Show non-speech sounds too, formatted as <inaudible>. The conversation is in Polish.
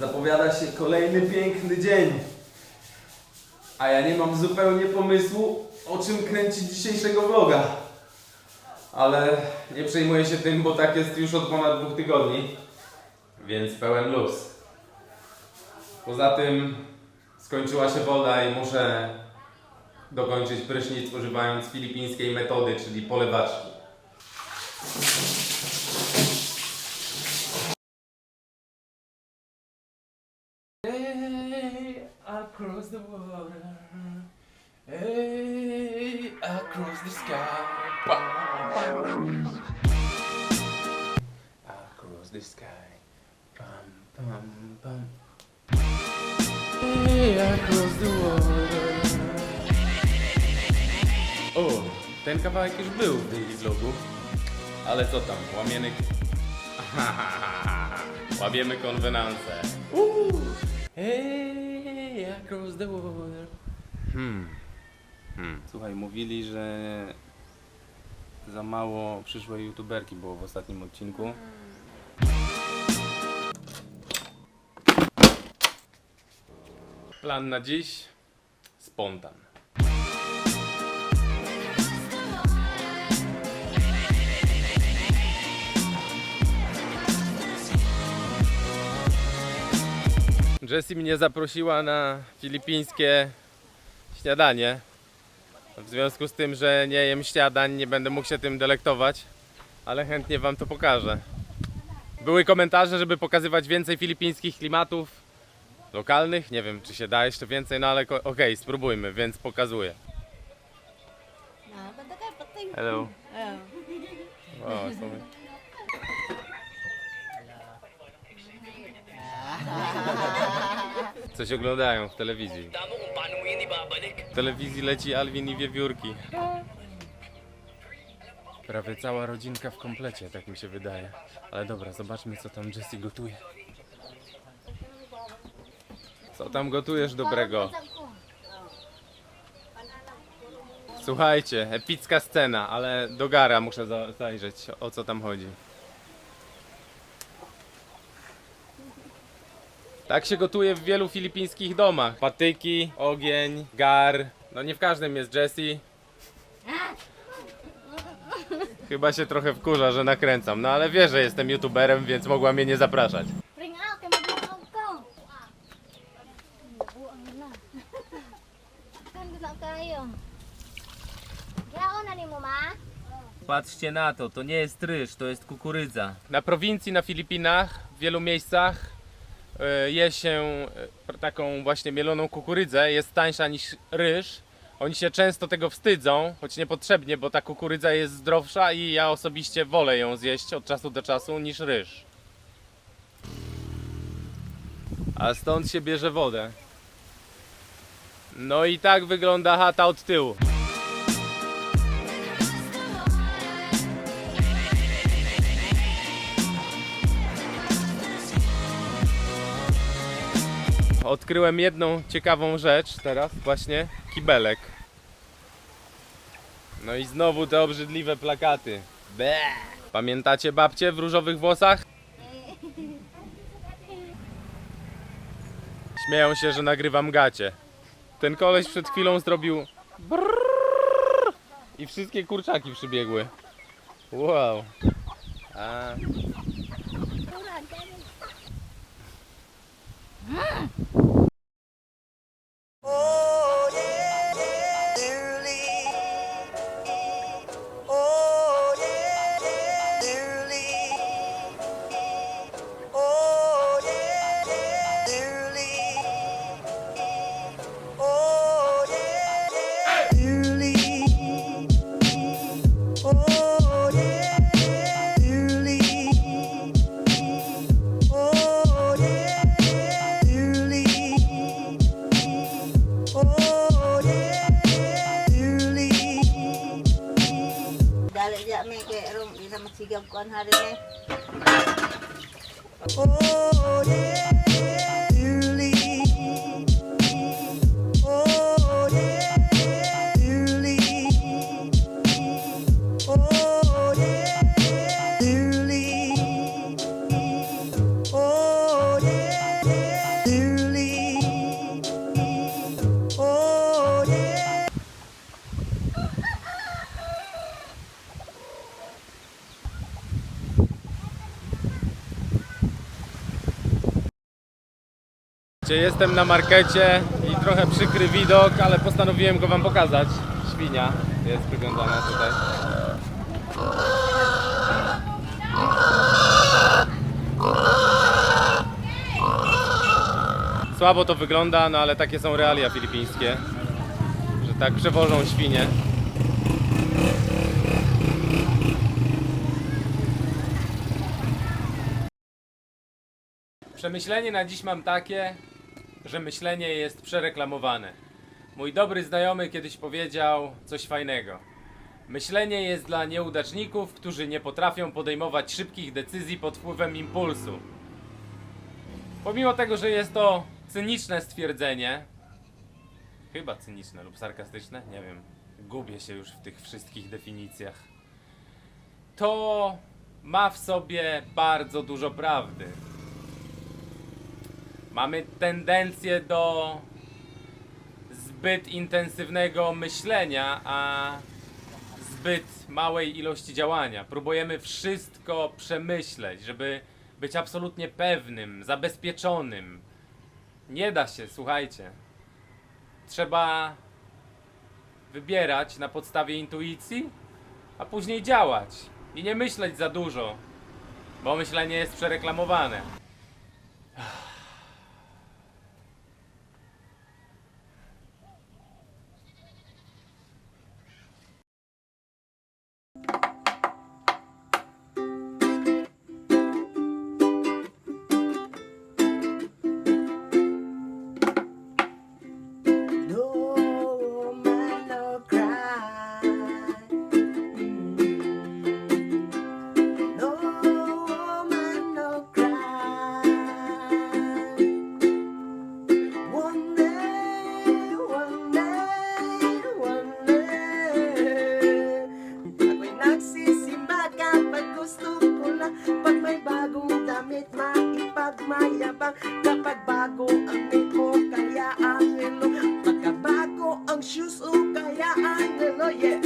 Zapowiada się kolejny piękny dzień. A ja nie mam zupełnie pomysłu, o czym kręcić dzisiejszego vloga. Ale nie przejmuję się tym, bo tak jest już od ponad dwóch tygodni. Więc pełen luz. Poza tym skończyła się woda i muszę dokończyć prysznic używając filipińskiej metody, czyli polewaczki. Hey, across the water. Hey, across the sky. Across the sky. Pam, pam, pam. Hey, across the water. O, ten kawałek już był w Daily Vlogu. Ale co tam, łamiemy... <laughs> Łapiemy konwenanse. Hey, across the water. Hmm. hmm. Słuchaj, mówili, że za mało przyszłej youtuberki było w ostatnim odcinku. Plan na dziś? Spontan. Jessie mnie zaprosiła na filipińskie śniadanie. W związku z tym, że nie jem śniadań, nie będę mógł się tym delektować, ale chętnie Wam to pokażę. Były komentarze, żeby pokazywać więcej filipińskich klimatów lokalnych. Nie wiem, czy się da jeszcze więcej, no ale okej, spróbujmy, więc pokazuję. Ah, basta Coś oglądają w telewizji. W telewizji leci Alvin i Wiewiórki. Prawie cała rodzinka w komplecie, tak mi się wydaje. Ale dobra, zobaczmy co tam Jessie gotuje. Co tam gotujesz dobrego? Słuchajcie, epicka scena, ale do gara muszę za- zajrzeć, o co tam chodzi. Tak się gotuje w wielu filipińskich domach. Patyki, ogień, gar. No nie w każdym jest Jessie. Chyba się trochę wkurza, że nakręcam, no ale wie, że jestem youtuberem, więc mogła mnie nie zapraszać. Patrzcie na to, to nie jest ryż, to jest kukurydza. Na prowincji, na Filipinach, w wielu miejscach je się e, taką właśnie mieloną kukurydzę. Jest tańsza niż ryż. Oni się często tego wstydzą, choć niepotrzebnie, bo ta kukurydza jest zdrowsza i ja osobiście wolę ją zjeść od czasu do czasu niż ryż. A stąd się bierze wodę. No i tak wygląda chata od tyłu. Odkryłem jedną ciekawą rzecz teraz, właśnie kibelek. No i znowu te obrzydliwe plakaty. Be. Pamiętacie babcie w różowych włosach? Śmieją się, że nagrywam gacie. Ten koleś przed chwilą zrobił i wszystkie kurczaki przybiegły. Wow. A, 지겹건 하루에 Słuchajcie, jestem na markecie i trochę przykry widok, ale postanowiłem go wam pokazać. Świnia jest wyglądana tutaj. Słabo to wygląda, no ale takie są realia filipińskie, że tak przewożą świnie. Przemyślenie na dziś mam takie, że myślenie jest przereklamowane. Mój dobry znajomy kiedyś powiedział coś fajnego. Myślenie jest dla nieudaczników, którzy nie potrafią podejmować szybkich decyzji pod wpływem impulsu. Pomimo tego, że jest to cyniczne stwierdzenie, chyba cyniczne lub sarkastyczne, nie wiem, gubię się już w tych wszystkich definicjach, to ma w sobie bardzo dużo prawdy. Mamy tendencję do zbyt intensywnego myślenia, a zbyt małej ilości działania. Próbujemy wszystko przemyśleć, żeby być absolutnie pewnym, zabezpieczonym. Nie da się, słuchajcie. Trzeba wybierać na podstawie intuicji, a później działać. I nie myśleć za dużo, bo myślenie jest przereklamowane. Yeah, I'm the lawyer.